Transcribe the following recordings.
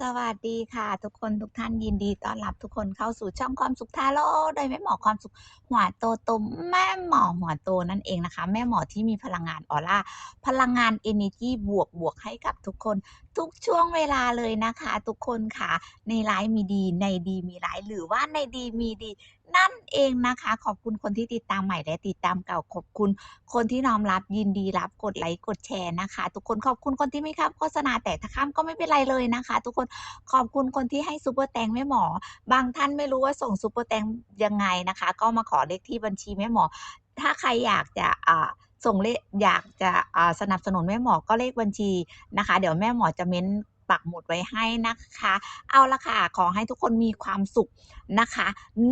สวัสดีค่ะ ทุกคนทุกท่านยินดีต้อนรับทุกคนเข้าสู่ช่องความสุขทาโร่โดยแม่หมอความสุขหัวโตตุมแม่หมอหัวโตนั่นเองนะคะ แม่หมอที่มีพลังงานออร่าพลังงานเอเนจีบวกบวกให้กับทุกคน ทุกช่วงเวลาเลยนะคะ ทุกคนค่ะ ในร้ายมีดีในดีมีร้ายหรือว่าในดีมีดี นั่นเองนะคะ ขอบคุณคนที่ติดตามใหม่และติดตามเก่าขอบคุณ คนที่น้อมรับยินดีรับกดไลค์กดแชร์นะคะ ทุกคนขอบคุณคนที่ไม่ข้ามโฆษณาแต่ถ้าข้ามก็ไม่เป็นไรเลยนะคะ ทุกคนขอบคุณคนที่ให้ซูเปอร์แตงแม่หมอ บางท่านไม่รู้ว่าส่งซูเปอร์แตงยังไงนะคะ ก็มาขอเลขที่บัญชีแม่หมอ ถ้าใครอยากจะอ่า ส่งเลขอยากจะสนับสนุนแม่หมอก็เลขบัญชีนะคะ เดี๋ยวแม่หมอจะเม้น ปักหมุดไว้ให้นะคะ เอาละค่ะ ขอให้ทุกคนมีความสุขนะคะ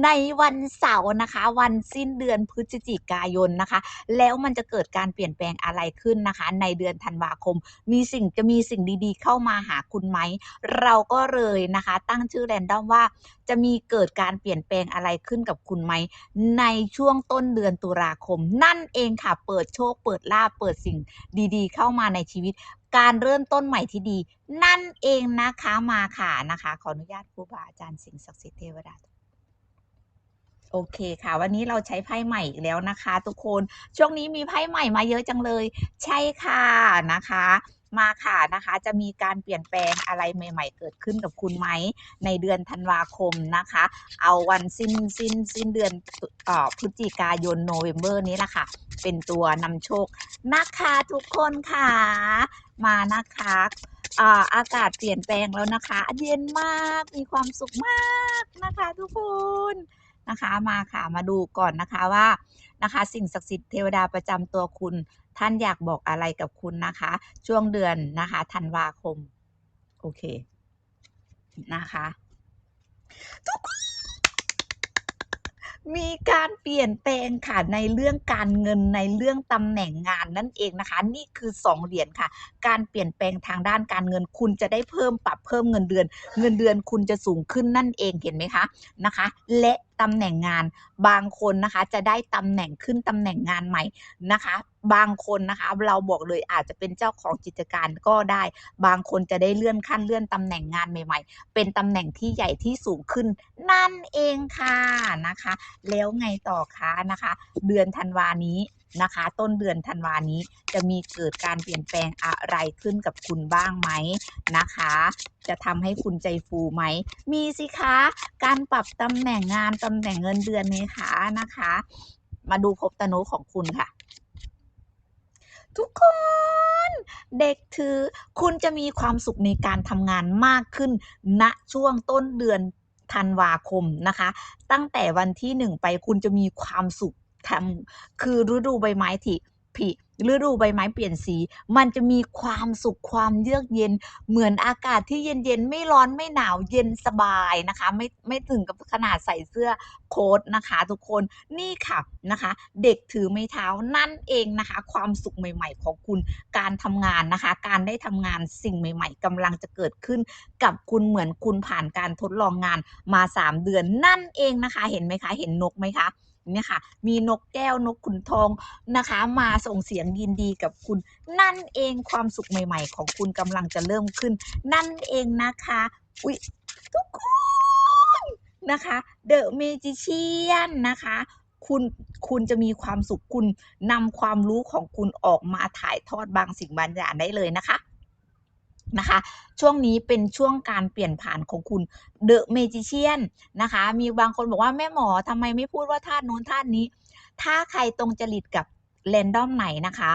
ในวันเสาร์นะคะ วันสิ้นเดือนพฤศจิกายนนะคะ แล้วมันจะเกิดการเปลี่ยนแปลงอะไรขึ้นนะคะ ในเดือนธันวาคม มีสิ่งจะมีสิ่งดีๆ เข้ามาหาคุณไหม เราก็เลยนะคะ ตั้งชื่อแรนดอมว่าจะมีเกิดการเปลี่ยนแปลงอะไรขึ้นกับคุณไหม ในช่วงต้นเดือนตุลาคม นั่นเองค่ะ เปิดโชค เปิดลาภเปิดสิ่งดีๆ เข้ามาในชีวิต การเริ่มต้นใหม่ที่ดี นั่นเองนะคะมาค่ะนะคะ ขออนุญาตครูบาอาจารย์สิ่งศักดิ์สิทธิ์เทวดาโอเคค่ะ วันนี้เราใช้ไพ่ใหม่อีกแล้วนะคะ ทุกคนช่วงนี้มีไพ่ใหม่มาเยอะจังเลย ใช่ค่ะนะคะ มาค่ะนะคะ จะมีการเปลี่ยนแปลงอะไรใหม่ ๆ เกิดขึ้นกับคุณไหมในเดือนธันวาคมนะคะ เอาวันสิ้นสิ้นสิ้นเดือนออพฤศจิกายนโนเวม ber นี้แหละค่ะ เป็นตัวนำโชคนะคะทุกคนค่ะ มานะคะอาอากาศเปลี่ยนแปลงแล้วนะคะ เย็นมากมีความสุขมากนะคะ ทุกคนนะคะมาค่ะมาดูก่อนนะคะว่า นะคะ สิ่งศักดิ์สิทธิ์เทวดาประจำตัวคุณ ท่านอยากบอกอะไรกับคุณนะคะ ช่วงเดือนนะคะธันวาคม โอเคนะคะทุกคนมีการเปลี่ยนแปลงค่ะในเรื่องการเงินในเรื่องตำแหน่งงานนั่นเองนะคะ นี่คือสองเหรียญค่ะ การเปลี่ยนแปลงทางด้านการเงิน คุณจะได้เพิ่มปรับเพิ่มเงินเดือน เงินเดือนคุณจะสูงขึ้นนั่นเองเห็นไหมคะนะคะ และ ตำแหน่งงาน บางคนนะคะจะได้ตำแหน่งขึ้นตำแหน่งงานใหม่นะคะ บางคนนะคะเราบอกเลยอาจจะเป็นเจ้าของกิจการก็ได้ บางคนจะได้เลื่อนขั้นเลื่อนตำแหน่งงานใหม่ ๆ เป็นตำแหน่งที่ใหญ่ที่สูงขึ้น นั่นเองค่ะนะคะ แล้วไงต่อคะนะคะ เดือนธันวานี้ นะคะ ต้นเดือนธันวานี้ จะมีเกิดการเปลี่ยนแปลงอะไรขึ้นกับคุณบ้างไหมนะคะ จะทำให้คุณใจฟูไหม มีสิคะ การปรับตำแหน่งงานตำแหน่งเงินเดือนนี้คะนะคะ มาดูภพตนุของคุณค่ะ ทุกคนเด็กถือคุณจะมีความสุขในการทำงานมากขึ้นณช่วงต้นเดือนธันวาคมนะคะ ตั้งแต่วันที่หนึ่งไปคุณจะมีความสุข ทำคือฤดูใบไม้ที่ผิฤดูใบไม้เปลี่ยนสี มันจะมีความสุขความเยือกเย็น เหมือนอากาศที่เย็นๆ ไม่ร้อนไม่หนาวเย็นสบายนะคะ ไม่ไม่ถึงกับขนาดใส่เสื้อโค้ทนะคะ ทุกคนนี่ค่ะนะคะ เด็กถือไม้เท้านั่นเองนะคะ ความสุขใหม่ ๆ ของคุณการทำงานนะคะ การได้ทำงานสิ่งใหม่ ๆกำลังจะเกิดขึ้น กับคุณเหมือนคุณผ่านการทดลองงานมา 3 เดือนนั่นเองนะคะ เห็นไหมคะ เห็นนกไหมคะ เนี่ยค่ะ มีนกแก้วนกขุนทองนะคะ มาส่งเสียงยินดีกับคุณ นั่นเองความสุขใหม่ ๆ ของคุณกำลังจะเริ่มขึ้น นั่นเองนะคะ อุ๊ยทุกคนนะคะ The Magician นะคะคุณคุณจะมีความสุขคุณนำความรู้ของคุณออกมาถ่ายทอดบางสิ่งบางอย่างได้เลยนะคะ นะคะ ช่วงนี้เป็นช่วงการเปลี่ยนผ่านของคุณ The Magician นนะคะ มีบางคนบอกว่าแม่หมอทำไมไม่พูดว่าธาตุนู้นธาตุนี้ ถ้าใครตรงจริตกับแรนดอมไหนนะคะ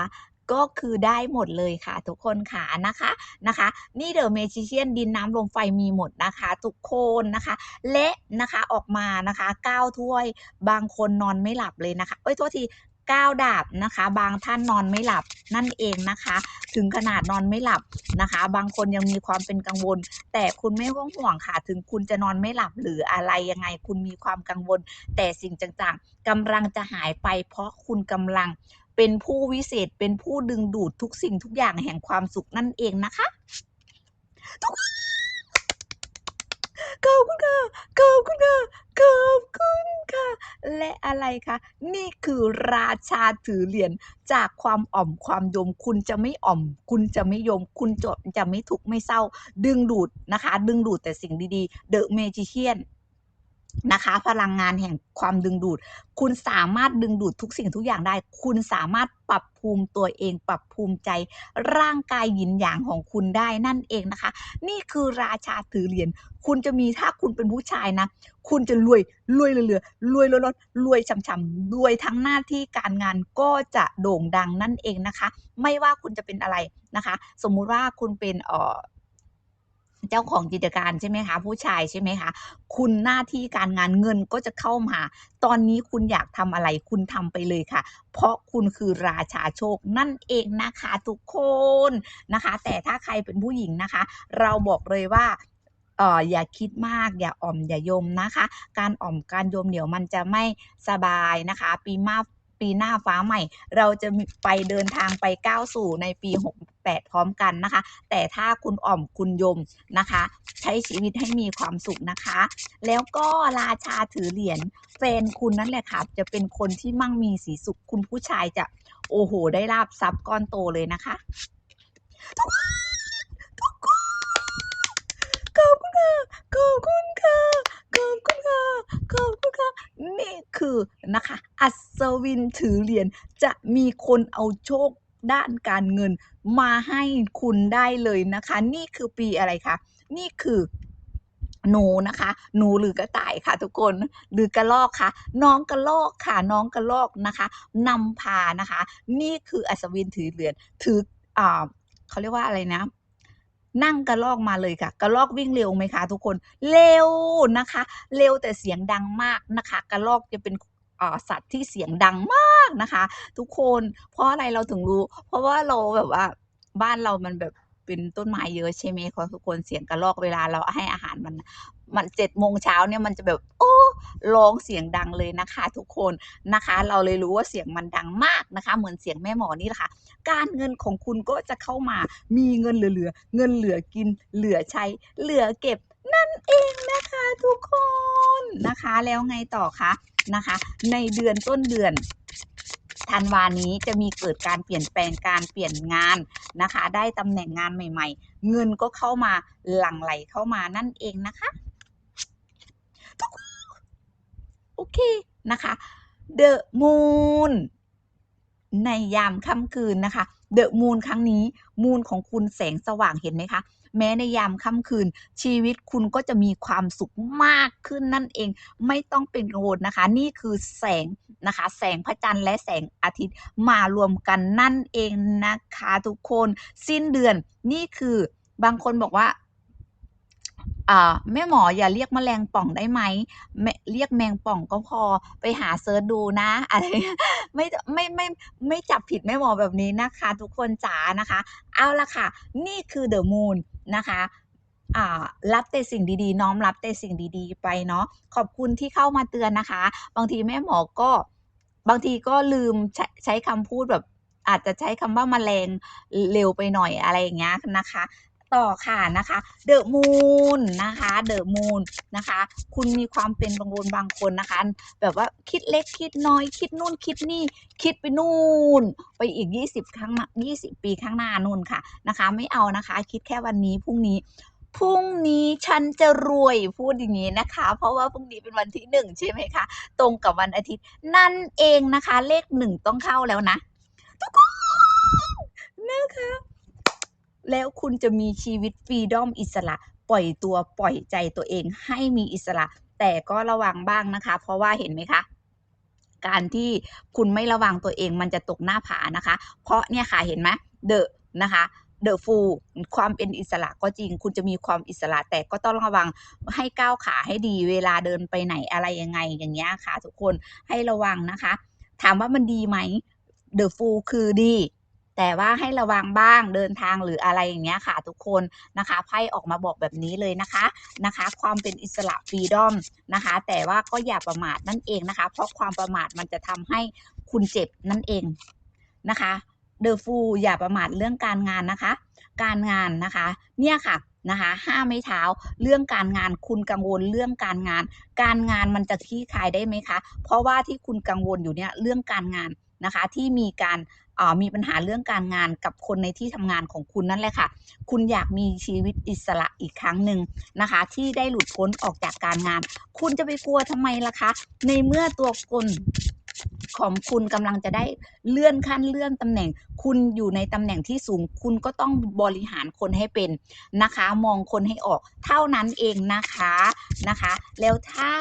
ก็คือได้หมดเลยค่ะ ทุกคนค่ะนะคะนะคะ นี่เดอะเมจิเชียนดินน้ำลมไฟมีหมดนะคะ ทุกคนนะคะ และนะคะออกมานะคะ9ถ้วยบางคนนอนไม่หลับเลยนะคะเอ้ยโทษที 9 ดาบนะคะ บางท่านนอนไม่หลับนั่นเองนะคะ ถึงขนาดนอนไม่หลับนะคะ บางคนยังมีความเป็นกังวล แต่คุณไม่ห่วงห่วงค่ะ ถึงคุณจะนอนไม่หลับหรืออะไรยังไง คุณมีความกังวล แต่สิ่งต่างๆกำลังจะหายไป เพราะคุณกำลังเป็นผู้วิเศษเป็นผู้ดึงดูดทุกสิ่งทุกอย่างแห่งความสุขนั่นเองนะคะ ทุกคน ขอบคุณค่ะขอบคุณค่ะขอบคุณค่ะ และอะไรคะนี่คือราชาถือเหรียญจากความอ่อมความโยมคุณจะไม่อ่อม คุณจะไม่โยม คุณจะจะไม่ทุกข์ไม่เศร้า ดึงดูดนะคะ ดึงดูดแต่สิ่งดีๆ The Magician น นะคะ พลังงานแห่งความดึงดูด คุณสามารถดึงดูดทุกสิ่งทุกอย่างได้ คุณสามารถปรับภูมิตัวเอง ปรับภูมิใจ ร่างกายหยินหยางของคุณได้นั่นเองนะคะ นี่คือราชาถือเหรียญคุณจะมีถ้าคุณเป็นผู้ชายนะ คุณจะรวยรวยเรือๆรวยรถๆรวยช่ำๆรวยทั้งหน้าที่การงานก็จะโด่งดังนั่นเองนะคะ ไม่ว่าคุณจะเป็นอะไรนะคะ สมมุติว่าคุณเป็นเอ่อ เจ้าของกิจการใช่ไหมคะผู้ชายใช่ไหมคะคุณหน้าที่การงานเงินก็จะเข้ามา ตอนนี้คุณอยากทำอะไรคุณทำไปเลยค่ะ เพราะคุณคือราชาโชคนั่นเองนะคะทุกคนนะคะ แต่ถ้าใครเป็นผู้หญิงนะคะ เราบอกเลยว่าเอออย่าคิดมากอย่าอ่อมอย่ายมนะคะ การอ่อมการยมเดี๋ยวมันจะไม่สบายนะคะ ปีมาปีหน้าฟ้าใหม่ เราจะไปเดินทางไปก้าวสู่ในปี 8 พร้อมกันนะคะ แต่ถ้าคุณอ่อมคุณยมนะคะ ใช้ชีวิตให้มีความสุขนะคะ แล้วก็ราชาถือเหรียญแฟนคุณนั่นแหละค่ะ จะเป็นคนที่มั่งมีสีสุขคุณผู้ชายจะโอ้โห ได้ลาบทรัพย์ก้อนโตเลยนะคะ ทุกคนทุกคนขอบคุณค่ะขอบคุณค่ะขอบคุณค่ะขอบคุณค่ะนี่คือนะคะ อัศวินถือเหรียญจะมีคนเอาโชค ด้านการเงินมาให้คุณได้เลยนะคะ นี่คือปีอะไรคะนี่คือหนูนะคะ หนูหรือกระต่ายค่ะ ทุกคนหรือกระรอกคะน้องกระรอกค่ะ น้องกระรอกนะคะนำพานะคะ นี่คืออัศวินถือเหรียญถืออ่าเขาเรียกว่าอะไรนะนั่งกระรอกมาเลยค่ะ กระรอกวิ่งเร็วไหมคะ ทุกคน เร็วนะคะ เร็วแต่เสียงดังมากนะคะ กระรอกจะเป็น สัตว์ที่เสียงดังมากนะคะ ทุกคนเพราะอะไรเราถึงรู้ เพราะว่าเราแบบว่าบ้านเรามันแบบเป็นต้นไม้เยอะใช่ไหมคะทุกคนเสียงกระรอกเวลาเราให้อาหารมัน มันเจ็ดโมงเช้าเนี่ยมันจะแบบโอ้ร้องเสียงดังเลยนะคะ ทุกคนนะคะ เราเลยรู้ว่าเสียงมันดังมากนะคะ เหมือนเสียงแม่หมอนี่แหละค่ะ การเงินของคุณก็จะเข้ามามีเงินเหลือๆเงินเหลือกิน เหลือใช้ เหลือเก็บนั่นเองนะคะ ทุกคนนะคะ แล้วไงต่อคะ นะคะ ในเดือนต้นเดือนธันวานี้จะมีเกิดการเปลี่ยนแปลงการเปลี่ยนงานนะคะ ได้ตำแหน่งงานใหม่ ๆ เงินก็เข้ามาหลั่งไหลเข้ามานั่นเองนะคะทุกคนโอเคนะคะ The Moon ในยามค่ำคืนนะคะเดอะมูนครั้งนี้ มูนของคุณแสงสว่างเห็นไหมคะ แม้ในยามค่ำคืน ชีวิตคุณก็จะมีความสุขมากขึ้นนั่นเอง ไม่ต้องเป็นกังวลนะคะ นี่คือแสงนะคะ แสงพระจันทร์และแสงอาทิตย์มารวมกันนั่นเองนะคะทุกคนสิ้นเดือนนี่คือบางคนบอกว่าแม่หมออย่าเรียกแมลงป่องได้ไหมมเรียกแมงป่องก็พอไปหาเซิร์ชดูนะอะไรไม่ไม่ไม่ไม่จับผิดแม่หมอแบบนี้นะคะ ทุกคนจ๋านะคะ เอาละค่ะ นี่คือเดอะมูน นะคะรับแต่สิ่งดีๆ น้อมรับแต่สิ่งดีๆ ไปเนาะขอบคุณที่เข้ามาเตือนนะคะ บางทีแม่หมอก็บางทีก็ลืมใช้ใช้คำพูดแบบอาจจะใช้คำว่าแมลงเร็วไปหน่อยอะไรอย่างเงี้ยนะคะ ต่อค่ะนะคะเดอะมูนนะคะเดอะมูนนะคะ คุณมีความเป็นบางคนบางคนนะคะ แบบว่าคิดเล็กคิดน้อย คิดนู่นคิดนี่ คิดไปนู่น ไปอีก 20 ครั้ง20ปีข้างหน้านู่นค่ะนะคะ ไม่เอานะคะ คิดแค่วันนี้พรุ่งนี้พรุ่งนี้ฉันจะรวยพูดอย่างนี้นะคะ เพราะว่าพรุ่งนี้เป็นวันที่หนึ่งใช่ไหมคะ ตรงกับวันอาทิตย์ นั่นเองนะคะ เลขหนึ่งต้องเข้าแล้วนะ ทุกคนนะคะ แล้วคุณจะมีชีวิตฟรีดอมอิสระ ปล่อยตัวปล่อยใจตัวเองให้มีอิสระ แต่ก็ระวังบ้างนะคะ เพราะว่าเห็นไหมคะการที่คุณไม่ระวังตัวเองมันจะตกหน้าผานะคะ เพราะเนี่ยค่ะเห็นไหมเดอะนะคะเดอะฟูความเป็นอิสระก็จริง คุณจะมีความอิสระแต่ก็ต้องระวังให้ก้าวขาให้ดีเวลาเดินไปไหนอะไรยังไงอย่างเงี้ยค่ะ ทุกคนให้ระวังนะคะ ถามว่ามันดีไหมเดอะฟูคือดี แต่ว่าให้ระวังบ้างเดินทางหรืออะไรอย่างเงี้ยค่ะทุกคนนะคะไพ่ออกมาบอกแบบนี้เลยนะคะนะคะ ความเป็นอิสระฟรีดอมนะคะ แต่ว่าก็อย่าประมาทนั่นเองนะคะ เพราะความประมาทมันจะทำให้คุณเจ็บนั่นเองนะคะเดอะฟูอย่าประมาทเรื่องการงานนะคะ การงานนะคะ เนี่ยค่ะนะคะห้าไม้เท้าเรื่องการงานคุณกังวลเรื่องการงาน การงานมันจะคลี่คลายได้ไหมคะ เพราะว่าที่คุณกังวลอยู่เนี่ยเรื่องการงานนะคะที่มีการ มีปัญหาเรื่องการงานกับคนในที่ทำงานของคุณนั่นแหละค่ะ คุณอยากมีชีวิตอิสระอีกครั้งหนึ่งนะคะ ที่ได้หลุดพ้นออกจากการงาน คุณจะไปกลัวทำไมล่ะคะ ในเมื่อตัวคนของคุณกำลังจะได้เลื่อนขั้นเลื่อนตำแหน่ง คุณอยู่ในตำแหน่งที่สูง คุณก็ต้องบริหารคนให้เป็นนะคะ มองคนให้ออก เท่านั้นเองนะคะนะคะ แล้วถ้า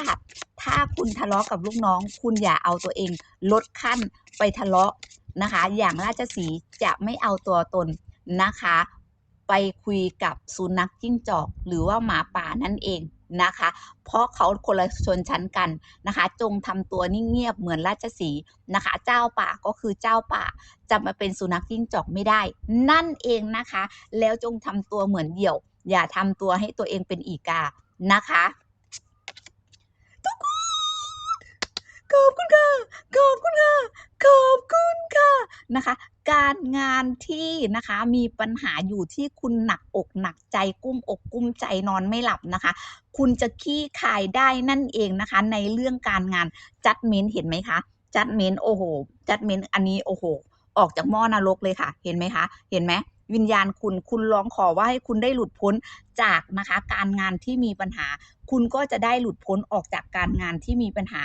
ถ้าคุณทะเลาะกับลูกน้อง คุณอย่าเอาตัวเองลดขั้นไปทะเลาะ นะคะ อย่างราชสีจะไม่เอาตัวตนนะคะ ไปคุยกับสุนัขจิ้งจอก หรือว่าหมาป่านั่นเองนะคะ เพราะเขาคนละชนชั้นกันนะคะ จงทำตัวนิ่งเงียบเหมือนราชสีนะคะ เจ้าป่าก็คือเจ้าป่าจะมาเป็นสุนัขจิ้งจอกไม่ได้ นั่นเองนะคะ แล้วจงทำตัวเหมือนเหยี่ยว อย่าทำตัวให้ตัวเองเป็นอีกานะคะทุกคนขอบคุณค่ะขอบคุณค่ะ ขอบคุณค่ะนะคะ การงานที่นะคะมีปัญหาอยู่ที่คุณหนักอกหนักใจกุ้มอกกุ้มใจนอนไม่หลับนะคะ คุณจะขี้คายได้นั่นเองนะคะ ในเรื่องการงานจัดเมนเห็นไหมคะจัดเมนโอ้โหจัดเมนอันนี้โอ้โห ออกจากหม้อนรกเลยค่ะ เห็นไหมคะ เห็นไหมวิญญาณคุณคุณร้องขอว่าให้คุณได้หลุดพ้นจากนะคะ การงานที่มีปัญหา คุณก็จะได้หลุดพ้นออกจากการงานที่มีปัญหา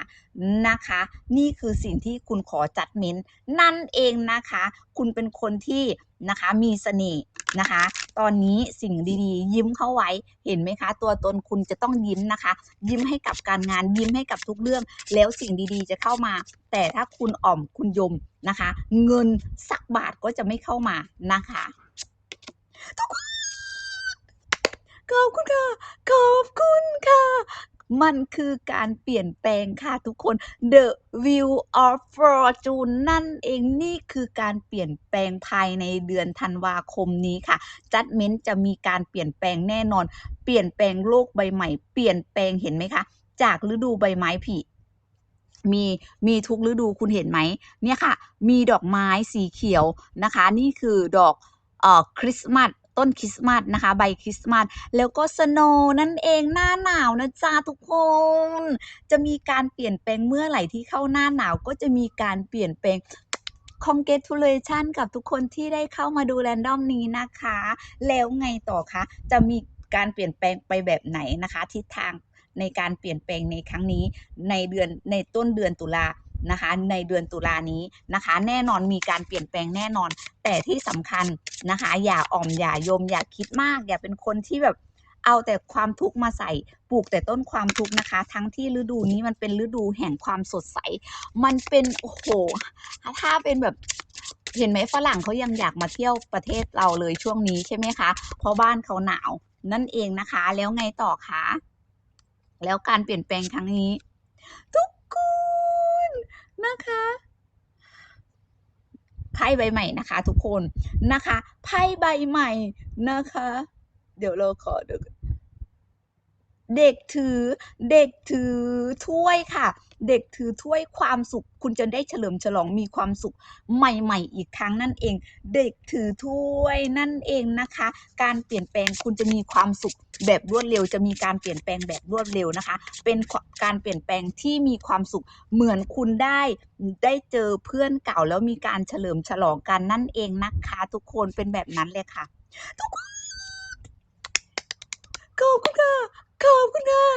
นะคะ นี่คือสิ่งที่คุณขอจัดเม้น นั่นเองนะคะ คุณเป็นคนที่นะคะมีเสน่ห์นะคะ ตอนนี้สิ่งดีๆ ยิ้มเข้าไว้เห็นไหมคะ ตัวตนคุณจะต้องยิ้มนะคะ ยิ้มให้กับการงานยิ้มให้กับทุกเรื่อง แล้วสิ่งดีๆจะเข้ามา แต่ถ้าคุณอ่อมคุณยมนะคะ เงินสักบาทก็จะไม่เข้ามานะคะทุกคน ขอบคุณค่ะ ขอบคุณค่ะ มันคือการเปลี่ยนแปลงค่ะทุกคน The View of Fortune นั่นเองนี่คือการเปลี่ยนแปลงภายในเดือนธันวาคมนี้ค่ะ จัดเม้นจะมีการเปลี่ยนแปลงแน่นอน เปลี่ยนแปลงโลกใบใหม่ เปลี่ยนแปลงเห็นไหมคะ จากฤดูใบไม้ผลิมีมีทุกฤดูคุณเห็นไหมเนี่ยค่ะ มีดอกไม้สีเขียวนะคะ นี่คือดอกเอ่อคริสต์มาส ต้นคริสต์มาสนะคะ ใบคริสต์มาสแล้วก็สโนนั่นเองหน้าหนาวนะจ๊ะทุกคน จะมีการเปลี่ยนแปลงเมื่อไหร่ที่เข้าหน้าหนาวก็จะมีการเปลี่ยนแปลง congratulation กับทุกคนที่ได้เข้ามาดูแรนดอมนี้นะคะ แล้วไงต่อคะจะมีการเปลี่ยนแปลงไปแบบไหนนะคะ ทิศทางในการเปลี่ยนแปลงในครั้งนี้ในเดือนในต้นเดือนตุลา นะคะในเดือนตุลานี้นะคะ แน่นอนมีการเปลี่ยนแปลงแน่นอน แต่ที่สำคัญนะคะ อย่าอ่อมอย่ายมอย่าคิดมาก อย่าเป็นคนที่แบบเอาแต่ความทุกข์มาใส่ปลูกแต่ต้นความทุกข์นะคะ ทั้งที่ฤดูนี้มันเป็นฤดูแห่งความสดใส มันเป็นโอ้โหถ้าเป็นแบบเห็นไหมฝรั่งเขายังอยากมาเที่ยวประเทศเราเลยช่วงนี้ใช่ไหมคะ เพราะบ้านเขาหนาวนั่นเองนะคะ แล้วไงต่อคะแล้วการเปลี่ยนแปลงครั้งนี้ ทุก นนะคะไพ่ใบใหม่นะคะ ทุกคนนะคะไพ่ใบใหม่นะคะ เดี๋ยวเราขอดูกัน เด็กถือ เด็กถือถ้วยค่ะ เด็กถือถ้วยความสุข คุณจะได้เฉลิมฉลองมีความสุขใหม่ ๆ อีกครั้งนั่นเอง เด็กถือถ้วยนั่นเองนะคะ การเปลี่ยนแปลงคุณจะมีความสุขแบบรวดเร็ว จะมีการเปลี่ยนแปลงแบบรวดเร็วนะคะ เป็นการเปลี่ยนแปลงที่มีความสุขเหมือนคุณได้ได้เจอเพื่อนเก่าแล้วมีการเฉลิมฉลองกันนั่นเองนะคะ ทุกคนเป็นแบบนั้นเลยค่ะ ทุกคนขอบคุณค่ะ ขอบคุณค่ะ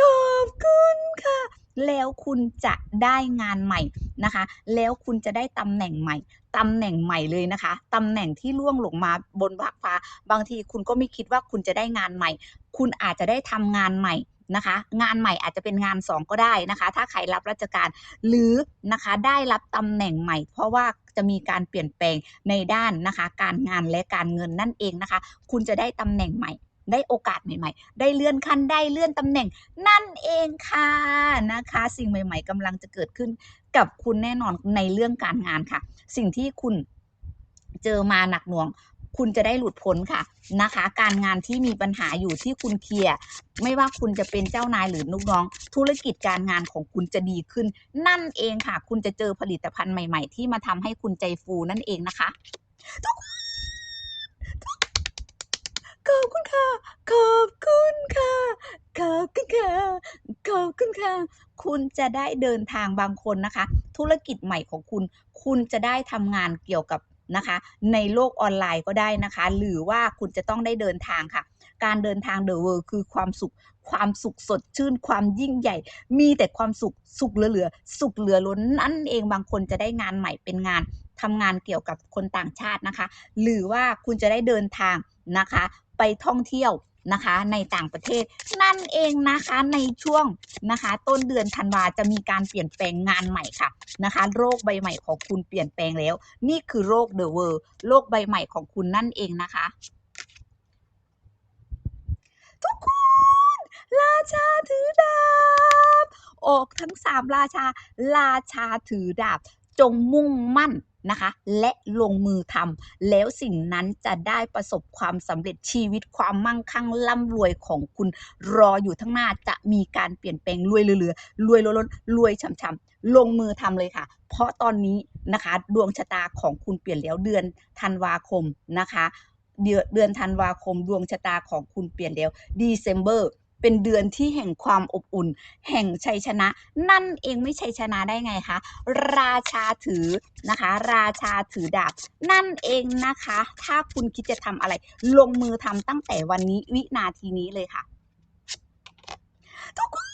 ขอบคุณค่ะ แล้วคุณจะได้งานใหม่นะคะ แล้วคุณจะได้ตำแหน่งใหม่ตำแหน่งใหม่เลยนะคะตำแหน่งที่ล่วงลงมาบนฟ้า บางทีคุณก็ไม่คิดว่าคุณจะได้งานใหม่ คุณอาจจะได้ทำงานใหม่นะคะ งานใหม่อาจจะเป็นงาน 2 ก็ได้นะคะ ถ้าใครรับราชการหรือนะคะได้รับตำแหน่งใหม่ เพราะว่าจะมีการเปลี่ยนแปลงในด้านนะคะ การงานและการเงินนั่นเองนะคะ คุณจะได้ตำแหน่งใหม่ ได้โอกาสใหม่ ๆ ได้เลื่อนขั้นได้เลื่อนตำแหน่ง นั่นเองค่ะนะคะ สิ่งใหม่ ๆกำลังจะเกิดขึ้นกับคุณแน่นอนในเรื่องการงานค่ะ สิ่งที่คุณเจอมาหนักหน่วงคุณจะได้หลุดพ้นค่ะนะคะ การงานที่มีปัญหาอยู่ที่คุณเคลียร์ไม่ว่าคุณจะเป็นเจ้านายหรือลูกน้อง ธุรกิจการงานของคุณจะดีขึ้น นั่นเองค่ะ คุณจะเจอผลิตภัณฑ์ใหม่ ๆ ที่มาทำให้คุณใจฟูนั่นเองนะคะทุกคน ขอบคุณค่ะ ขอบคุณค่ะ ขอบคุณค่ะ ขอบคุณค่ะ คุณจะได้เดินทางบางคนนะคะ ธุรกิจใหม่ของคุณ คุณจะได้ทำงานเกี่ยวกับนะคะ ในโลกออนไลน์ก็ได้นะคะ หรือว่าคุณจะต้องได้เดินทางค่ะ การเดินทางเดอะเวิร์คือความสุข ความสุขสดชื่น ความยิ่งใหญ่ มีแต่ความสุข สุขเหลือๆ สุขเหลือล้นนั่นเองบางคนจะได้งานใหม่เป็นงานทำงานเกี่ยวกับคนต่างชาตินะคะ หรือว่าคุณจะได้เดินทาง นะคะ ไปท่องเที่ยวนะคะในต่างประเทศนั่นเองนะคะในช่วงนะคะต้นเดือนธันวาจะมีการเปลี่ยนแปลงงานใหม่ค่ะนะคะโรคใบใหม่ของคุณเปลี่ยนแปลงแล้ว นี่คือโรคเดอะเวิร์โรคใบใหม่ของคุณนั่นเองนะคะ ทุกคนราชาถือดาบออกทั้งสามราชาราชาถือดาบ จงมุ่งมั่นนะคะ และลงมือทำแล้วสิ่งนั้นจะได้ประสบความสำเร็จชีวิตความมั่งคั่งร่ำรวยของคุณรออยู่ทั้งหน้าจะมีการเปลี่ยนแปลงรวยเหลือๆรวยล้นๆรวยช่ำๆลงมือทำเลยค่ะ เพราะตอนนี้นะคะ ดวงชะตาของคุณเปลี่ยนแล้วเดือนธันวาคมนะคะ เดือนธันวาคมดวงชะตาของคุณเปลี่ยนแล้ว December เเป็นเดือนที่แห่งความอบอุ่น แห่งชัยชนะ นั่นเองไม่ชัยชนะได้ไงคะราชาถือนะคะ ราชาถือดาบ นั่นเองนะคะ ถ้าคุณคิดจะทำอะไร ลงมือทำตั้งแต่วันนี้วินาทีนี้เลยค่ะทุกคน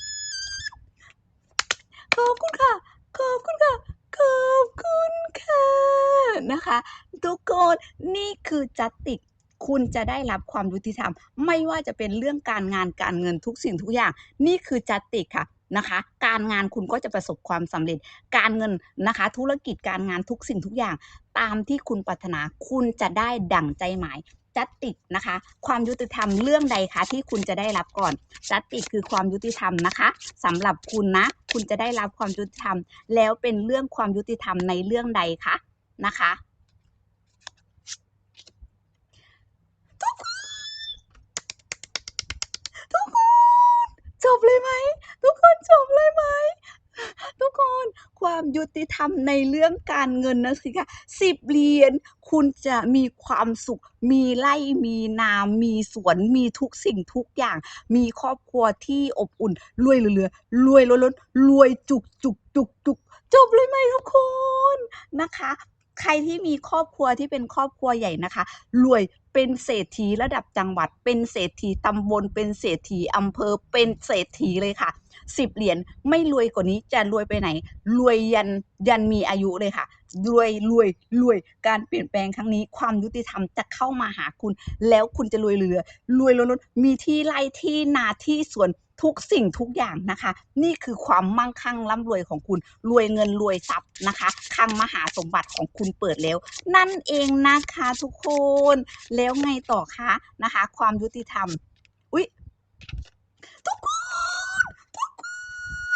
ขอบคุณค่ะขอบคุณค่ะขอบคุณค่ะนะคะ ทุกคนนี่คือจัตติก คุณจะได้รับความยุติธรรม ไม่ว่าจะเป็นเรื่องการงานการเงินทุกสิ่งทุกอย่าง นี่คือจัตติค่ะนะคะ การงานคุณก็จะประสบความสำเร็จ การเงินนะคะ ธุรกิจการงานทุกสิ่งทุกอย่าง ตามที่คุณปรารถนาคุณจะได้ดั่งใจหมายจัตติกนะคะ ความยุติธรรมเรื่องใดคะที่คุณจะได้รับก่อนจัตติกคือความยุติธรรมนะคะสำหรับคุณนะ คุณจะได้รับความยุติธรรม แล้วเป็นเรื่องความยุติธรรมในเรื่องใดคะนะคะ ทุกคน ทุกคน จบเลยไหม ทุกคนจบเลยไหม ทุกคน ความยุติธรรมในเรื่องการเงินนะสิคะสิบเหรียญคุณจะมีความสุข มีไร่มีนามีสวน มีทุกสิ่งทุกอย่าง มีครอบครัวที่อบอุ่น รวยเหลือรวยล้นล้นรวยจุกจุกจุกจุกจบเลยไหมทุกคนนะคะ ใครที่มีครอบครัวที่เป็นครอบครัวใหญ่นะคะ รวยเป็นเศรษฐีระดับจังหวัด เป็นเศรษฐีตำบล เป็นเศรษฐีอำเภอ เป็นเศรษฐีเลยค่ะ สิบเหรียญไม่รวยกว่านี้จะรวยไปไหน รวยยันยันมีอายุเลยค่ะ รวยรวยรวยการเปลี่ยนแปลงครั้งนี้ ความยุติธรรมจะเข้ามาหาคุณ แล้วคุณจะรวยเหลือ รวยล้นๆมีที่ไร่ที่นาที่สวนทุกสิ่งทุกอย่างนะคะ นี่คือความมั่งคั่งร่ำรวยของคุณ รวยเงินรวยทรัพย์นะคะคลังมหาสมบัติของคุณเปิดแล้ว นั่นเองนะคะทุกคน แล้วไงต่อคะนะคะ ความยุติธรรม อุ๊ย ทุกคน ทุกค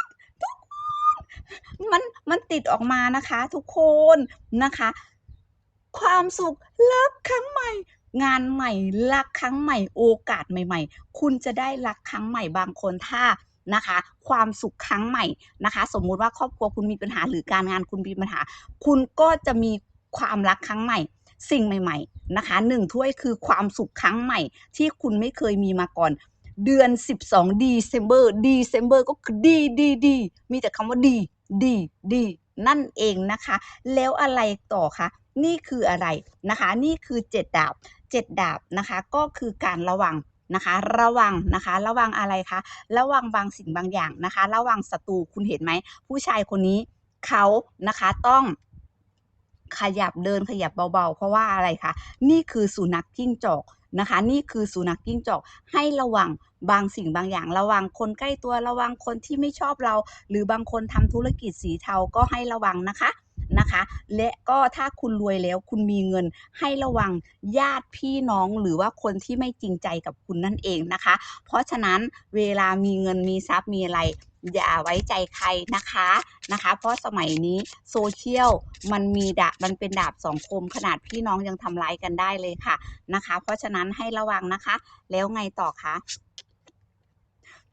น ทุกคน มันมันติดออกมานะคะทุกคนนะคะ ความสุขรักครั้งใหม่ งานใหม่รักครั้งใหม่ โอกาสใหม่ ๆ คุณจะได้รักครั้งใหม่บางคนถ้านะคะ ความสุขครั้งใหม่นะคะ สมมุติว่าครอบครัวคุณมีปัญหาหรือการงานคุณมีปัญหา คุณก็จะมีความรักครั้งใหม่ สิ่งใหม่ ๆนะคะหนึ่งถ้วยคือความสุขครั้งใหม่ ที่คุณไม่เคยมีมาก่อนเดือน 12 December December ก็คือดีดีดี มีแต่คำว่าดี ดีดีนั่นเองนะคะ แล้วอะไรต่อคะนี่คืออะไรนะคะ นี่คือเจ็ดดาบเจ็ดดาบนะคะ ก็คือการระวังนะคะ ระวังนะคะ ระวังอะไรคะ ระวังบางสิ่งบางอย่างนะคะ ระวังศัตรูคุณเห็นไหม ผู้ชายคนนี้เขานะคะต้องขยับเดินขยับเบาๆ เพราะว่าอะไรคะ นี่คือสุนัขจิ้งจอกนะคะ นี่คือสุนัขจิ้งจอกให้ระวัง บางสิ่งบางอย่าง ระวังคนใกล้ตัวระวังคนที่ไม่ชอบเรา หรือบางคนทำธุรกิจสีเทาก็ให้ระวังนะคะนะคะ และก็ถ้าคุณรวยแล้วคุณมีเงินให้ระวังญาติพี่น้องหรือว่าคนที่ไม่จริงใจกับคุณนั่นเองนะคะ เพราะฉะนั้นเวลามีเงินมีทรัพย์มีอะไร อย่าไว้ใจใครนะคะนะคะ เพราะสมัยนี้โซเชียลมันมีดาบมันเป็นดาบสองคมขนาดพี่น้องยังทำร้ายกันได้เลยค่ะนะคะ เพราะฉะนั้นให้ระวังนะคะ แล้วไงต่อคะ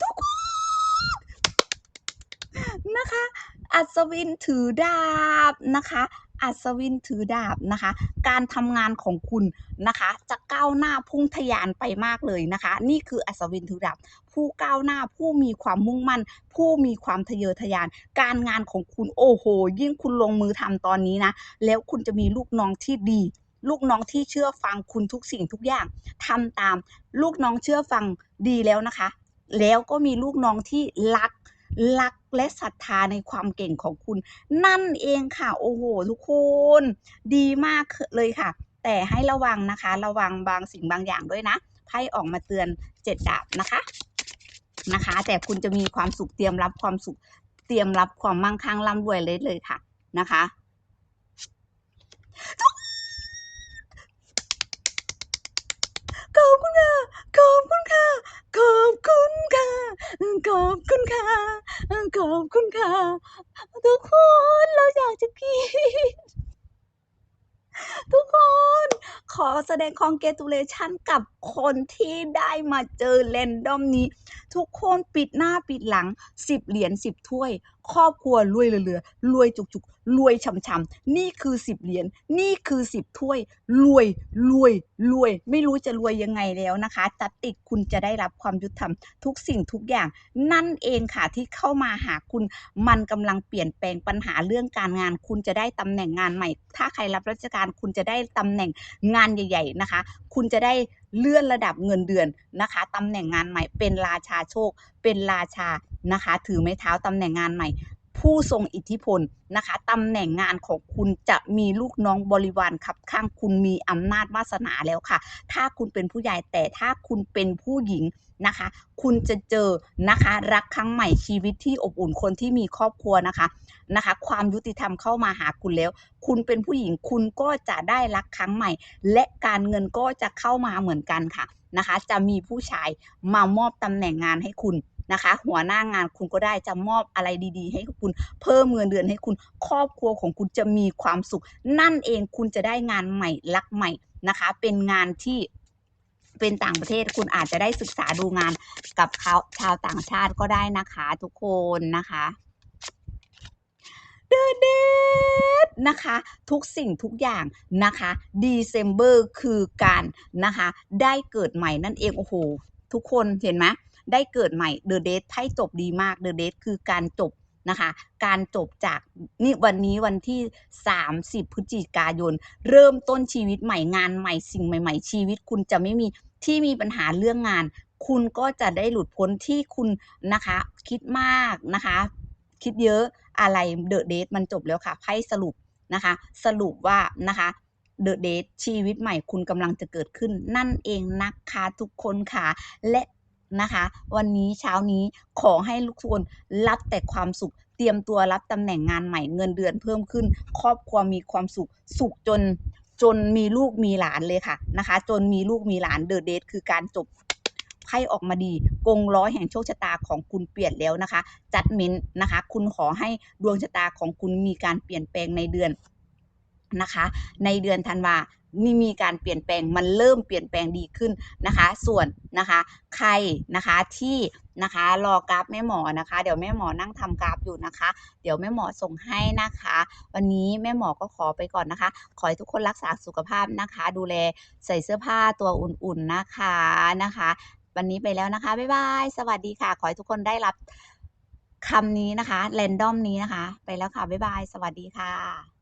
ทุกคนนะคะ อัศวินถือดาบนะคะ อัศวินถือดาบนะคะ การทำงานของคุณนะคะ จะก้าวหน้าพุ่งทะยานไปมากเลยนะคะ นี่คืออัศวินถือดาบผู้ก้าวหน้าผู้มีความมุ่งมั่น ผู้มีความทะเยอทะยาน การงานของคุณโอ้โห ยิ่งคุณลงมือทำตอนนี้นะ แล้วคุณจะมีลูกน้องที่ดี ลูกน้องที่เชื่อฟังคุณทุกสิ่งทุกอย่างทำตาม ลูกน้องเชื่อฟังดีแล้วนะคะ แล้วก็มีลูกน้องที่รักรักและศรัทธาในความเก่งของคุณ นั่นเองค่ะ โอ้โห ทุกคน ดีมากเลยค่ะ แต่ให้ระวังนะคะ ระวังบางสิ่งบางอย่างด้วยนะไพ่ออกมาเตือนเจ็ดดาบนะคะนะคะ แต่คุณจะมีความสุขเตรียมรับความสุขเตรียมรับความมั่งคั่งร่ำรวยเลยเลยค่ะนะคะ ขอบคุณค่ะ ขอบคุณค่ะ ขอบคุณค่ะ ขอบคุณค่ะ ขอบคุณค่ะ ทุกคนเราอยากจะกินทุกคนขอแสดง congratulation กับคนที่ได้มาเจอ random นี้ ทุกคนปิดหน้าปิดหลัง 10 เหรียญ10 ถ้วยครอบครัวรวยเหลือรวยจุกๆรวยช่ำๆนี่คือ10เหรียญนี่คือ10ถ้วย รวยรวยรวย ไม่รู้จะรวยยังไงแล้วนะคะจะติดคุณจะได้รับความยุติธรรมทุกสิ่งทุกอย่าง นั่นเองค่ะที่เข้ามาหาคุณมันกำลังเปลี่ยนแปลงปัญหาเรื่องการงาน คุณจะได้ตำแหน่งงานใหม่ ถ้าใครรับราชการคุณจะได้ตำแหน่งงานใหญ่ ๆนะคะ คุณจะได้เลื่อนระดับเงินเดือนนะคะตำแหน่งงานใหม่เป็นราชาโชค เป็นราชา นะคะ ถือไม้เท้าตำแหน่งงานใหม่ ผู้ทรงอิทธิพลนะคะตำแหน่งงานของคุณจะมีลูกน้องบริวารขับข้างคุณมีอำนาจวาสนาแล้วค่ะ ถ้าคุณเป็นผู้ใหญ่แต่ถ้าคุณเป็นผู้หญิงนะคะ คุณจะเจอนะคะรักครั้งใหม่ชีวิตที่อบอุ่นคนที่มีครอบครัวนะคะนะคะ ความยุติธรรมเข้ามาหาคุณแล้ว คุณเป็นผู้หญิงคุณก็จะได้รักครั้งใหม่ และการเงินก็จะเข้ามาเหมือนกันค่ะนะคะ จะมีผู้ชายมามอบตำแหน่งงานให้คุณ นะคะ หัวหน้างานคุณก็ได้จะมอบอะไรดี ๆ ให้คุณ เพิ่มเงินเดือนให้คุณครอบครัวของคุณจะมีความสุข นั่นเองคุณจะได้งานใหม่รักใหม่นะคะ เป็นงานที่เป็นต่างประเทศคุณอาจจะได้ศึกษาดูงานกับเขาชาวต่างชาติก็ได้นะคะทุกคนนะคะเดเดนะคะ ทุกสิ่งทุกอย่างนะคะ December คือการนะคะ ได้เกิดใหม่นั่นเอง โอ้โห ทุกคนเห็นไหม ได้เกิดใหม่เดอะเดทไพ่จบดีมากเดอะเดทคือการจบนะคะการจบจากนี่วันนี้วันที่ 30 พฤศจิกายน เริ่มต้นชีวิตใหม่งานใหม่สิ่งใหม่ ๆ ชีวิตคุณจะไม่มีที่มีปัญหาเรื่องงาน คุณก็จะได้หลุดพ้นที่คุณนะคะคิดมากนะคะ คิดเยอะอะไรเดอะเดทมันจบแล้วค่ะไพ่สรุปนะคะ สรุปว่านะคะเดอะเดทชีวิตใหม่คุณกำลังจะเกิดขึ้นนั่นเองนะคะทุกคนค่ะและ นะคะ วันนี้เช้านี้ขอให้ทุกคนรับแต่ความสุข เตรียมตัวรับตำแหน่งงานใหม่เงินเดือนเพิ่มขึ้น ครอบครัวมีความสุขสุขจนจนมีลูกมีหลานเลยค่ะนะคะ จนมีลูกมีหลานเดอะเดทคือการจบไพ่ออกมาดี กงล้อแห่งโชคชะตาของคุณเปลี่ยนแล้วนะคะ จัดเมนนะคะ คุณขอให้ดวงชะตาของคุณมีการเปลี่ยนแปลงในเดือน นะคะ ในเดือนธันวานี่มีการเปลี่ยนแปลงมันเริ่มเปลี่ยนแปลงดีขึ้นนะคะ ส่วนนะคะใครนะคะที่นะคะรอกราฟแม่หมอนะคะ เดี๋ยวแม่หมอนั่งทำกราฟอยู่นะคะ เดี๋ยวแม่หมอส่งให้นะคะ วันนี้แม่หมอก็ขอไปก่อนนะคะ ขอให้ทุกคนรักษาสุขภาพนะคะ ดูแลใส่เสื้อผ้าตัวอุ่นๆนะคะนะคะ วันนี้ไปแล้วนะคะบ๊ายบายสวัสดีค่ะ ขอให้ทุกคนได้รับคำนี้นะคะแรนดอมนี้นะคะ ไปแล้วค่ะบ๊ายบายสวัสดีค่ะ